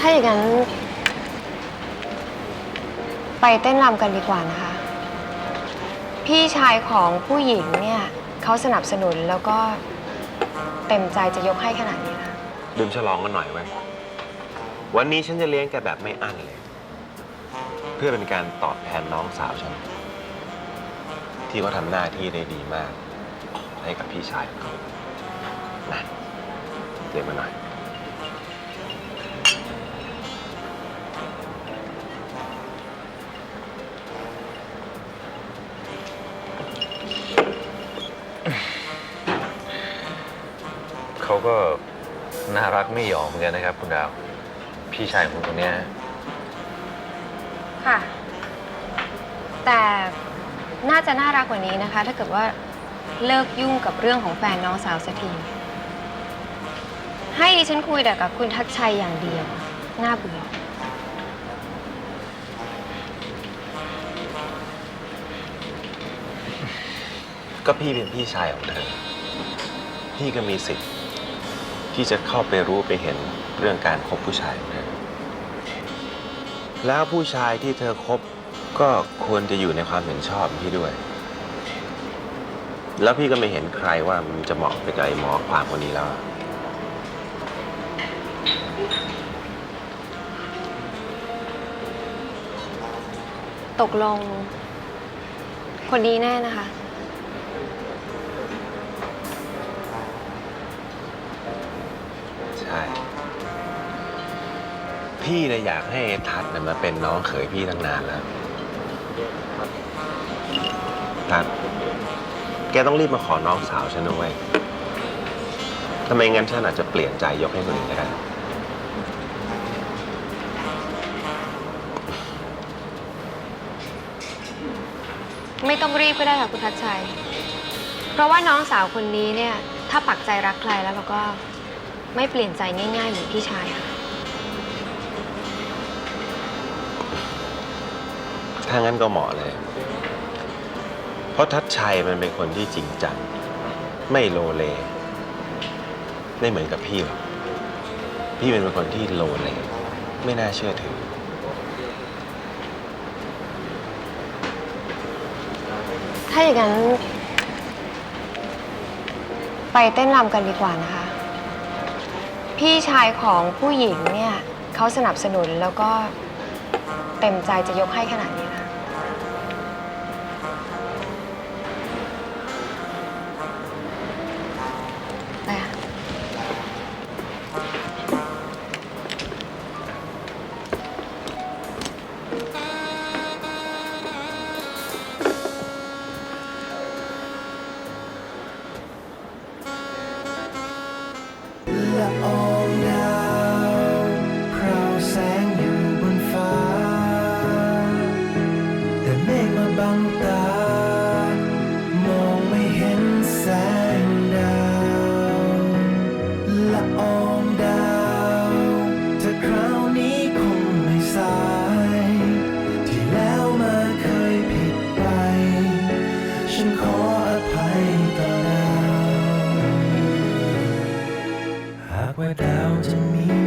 ถ้าอย่างนั้น ไปเต้นรำกันดีกว่านะคะ พี่ชายของผู้หญิงเนี่ยเขาสนับสนุนแล้วก็เต็มใจจะยกให้ขนาดนี้ค่ะดื่มฉลองกันหน่อยไว้ย วันนี้ฉันจะเลี้ยงแกแบบไม่อั้นเลย เพื่อเป็นการตอบแทนน้องสาวฉัน ที่เขาทำหน้าที่ได้ดีมาก ให้กับพี่ชายของเขานะเลี้ยงมาหน่อย เขาก็น่ารักไม่หยอมเหมือนกันนะครับ คุณดาว พี่ชายของคุณคนเนี้ยค่ะ แต่น่าจะน่ารักกว่านี้นะคะ ถ้าเกิดว่าเลิกยุ่งกับเรื่องของแฟนน้องสาวสักที ให้ดิฉันคุยแต่กับคุณทักชัยอย่างเดียว น่าเบื่อ ก็พี่เป็นพี่ชายของเธอ พี่ก็มีสิทธิ์ ที่จะเข้าไปรู้ไปเห็นเรื่องการคบผู้ชายของเธอแล้วผู้ชายที่เธอคบก็ควรจะอยู่ในความเห็นชอบพี่ด้วย แล้วพี่ก็ไม่เห็นใครว่ามันจะเหมาะไปกับไอ้หมอความคนนี้แล้วอะตกลง คนนี้แน่นะคะ ใช่ พี่เลยอยากให้ไอ้ทัดน่ะมาเป็นน้องเขยพี่ตั้งนานแล้ว ทัดแกต้องรีบมาขอน้องสาวฉันนะเว้ยทำไมงั้นฉันอาจจะเปลี่ยนใจยกให้คนอื่นก็ได้ ไม่ต้องรีบก็ได้ค่ะคุณทัชชัย เพราะว่าน้องสาวคนนี้เนี่ย ถ้าปักใจรักใครแล้วเราก็ ไม่เปลี่ยนใจง่ายๆเหมือนพี่ชายค่ะ ถ้างั้นก็เหมาะเลย เพราะทัดชัยมันเป็นคนที่จริงจัง ไม่โลเล ไม่เหมือนกับพี่หรอก พี่เป็นคนที่โลเล ไม่น่าเชื่อถือ ถ้าอย่างนั้น ไปเต้นรำกันดีกว่านะคะ พี่ชายของผู้หญิงเนี่ยเขาสนับสนุนแล้วก็เต็มใจจะยกให้ขนาดนี้ แต่เมฆมาบังตา มองไม่เห็นแสงดาวละอองดาวเธอคราวนี้คงไม่สาย ที่แล้วมาเคยผิดไป ฉันขออภัยต่อดาว หากว่าดาวจะมี